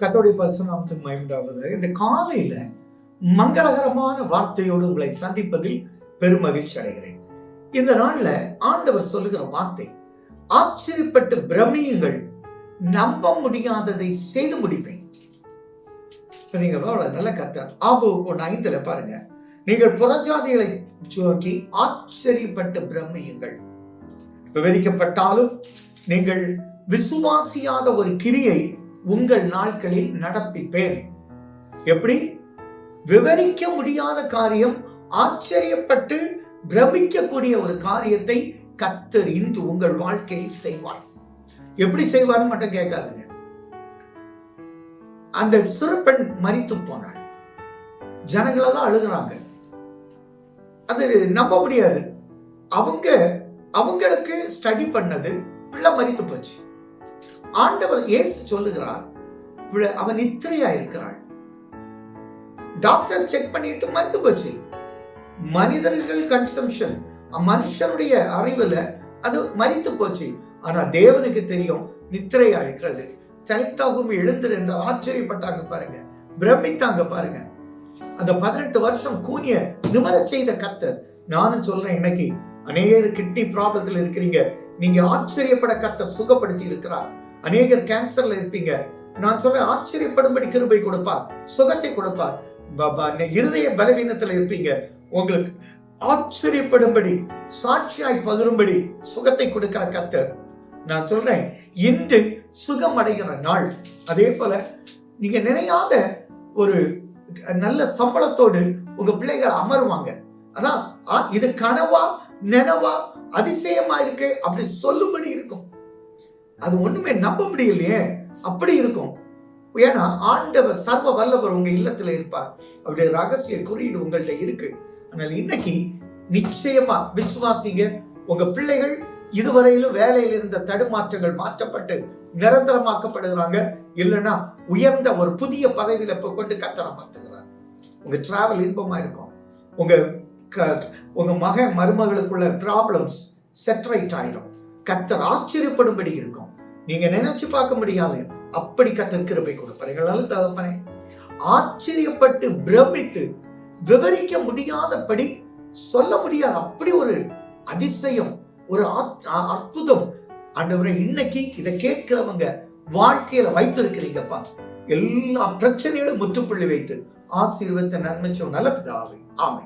கத்தோடைய பரிசுநாமத்துக்கு மயமுண்டாவது இந்த காலையில மங்களகரமான வார்த்தையோடு உங்களை சந்திப்பதில் பெரும் மகிழ்ச்சி அடைகிறேன். இந்த நாள்ல ஆண்டவர் சொல்லுகிற வார்த்தை ஆச்சரியப்பட்டு பிரமியுங்கள் நம்ப முடியாததை செய்து முடிப்பேன். நீங்க எவ்வளவு நல்ல கத்தர் ஆபுக்கு ஒன்று ஐந்துல பாருங்க. நீங்கள் புறஜாதிகளை நோக்கி ஆச்சரியப்பட்டு பிரமியுங்கள். விவரிக்கப்பட்டாலும் நீங்கள் விசுவாசியாத ஒரு கிரியை உங்கள் நாட்களில் நடப்பிப்பேன் எப்படி? விவரிக்க முடியாத காரியம் ஆச்சரியப்பட்டு பிரமிக்கக்கூடிய ஒரு காரியத்தை கத்தர் இன்று உங்கள் வாழ்க்கையில் செய்வார். எப்படி செய்வார்னு மட்டும் கேட்காதுங்க. அந்த சிறுபெண் மறித்து போனாள். ஜனங்களெல்லாம் அழுகுறாங்க. அது நம்ப முடியாது. அவங்க அவங்களுக்கு ஸ்டடி பண்ணது பிள்ளை மறித்து போச்சு. ஆண்டவர் இயேசு சொல்லுகிறார் பிள்ளை அவன் நித்திரையா இருக்கிறாள் டாக்டர் செக் பண்ணிட்டு மருந்து போச்சு. மனிதர்கள் கன்சம்ஷன் மனுஷனுடைய அறிவுல அது மறித்து போச்சு. ஆனா தேவனுக்கு தெரியும் நித்திரையா இருக்கிறது தனித்தாகவும் எழுந்துரு என்று ஆச்சரியப்பட்டாங்க பாருங்க பிரமித்தாங்க பாருங்க. அந்த பதினெட்டு வருஷம் கூனிய நிமர செய்த கத்தர் நானும் சொல்றேன் இன்னைக்கு அநேகர் கிட்னி ப்ராப்ளத்தில் இருக்கிறீங்க. நீங்க ஆச்சரியப்பட கத்தர் சுகப்படுத்தி இருக்கிறார். அநேகர் கேன்சர்ல இருப்பீங்க. நான் சொல்றேன் ஆச்சரியப்படும்படி கிருபை கொடுப்பார் சுகத்தை கொடுப்பார். இருதய பலவீனத்துல இருப்பீங்க. உங்களுக்கு ஆச்சரியப்படும்படி சாட்சியாய் பகிரும்படி சுகத்தை கொடுக்கிற கத்தர். நான் சொல்றேன் இன்று சுகம் அடைகிற நாள். அதே போல நீங்க நினையாத ஒரு நல்ல சம்பளத்தோடு உங்க பிள்ளைகள் அமருவாங்க. அதான் ஆ, இது கனவா நினவா அதிசயமா இருக்கு அப்படி சொல்லும்படி இருக்கும். அது ஒண்ணுமே நம்ப முடியலையே. அப்படி இருக்கும். ஏன்னா ஆண்டவர் சர்வ வல்லவர் உங்க இல்லத்துல இருப்பார். அவருடைய ரகசிய குறியீடு உங்கள்கிட்ட இருக்கு. ஆனால் இன்னைக்கு நிச்சயமா விசுவாசிங்க உங்க பிள்ளைகள் இதுவரையிலும் வேலையில் இருந்த தடுமாற்றங்கள் மாற்றப்பட்டு நிரந்தரமாக்கப்படுகிறாங்க. இல்லைன்னா உயர்ந்த ஒரு புதிய பதவியில இப்ப கொண்டு கத்தரமாத்துகிறார் உங்க டிராவல் இன்பமா இருக்கும். உங்க க- உங்க மகன் மருமகளுக்குள்ள ப்ராப்ளம்ஸ் செட்ரைட் ஆயிரும். கத்தர் ஆச்சரியப்படும்படி இருக்கும். நீங்க நினைச்சு பார்க்க முடியாது. அப்படி கத்தர் கிருபை கொடுப்பாரு. தகப்பனே ஆச்சரியப்பட்டு பிரமித்து விவரிக்க முடியாதபடி சொல்ல முடியாத. அப்படி ஒரு அதிசயம் ஒரு அற்புதம். ஆண்டவரை இன்னைக்கு இதை கேட்கிறவங்க வாழ்க்கையில வைத்திருக்கிறீங்கப்பா. எல்லா பிரச்சனைகளும் முற்றுப்புள்ளி வைத்து ஆசீர்வத்தை நன்மை நல்ல பிதாவை. ஆமை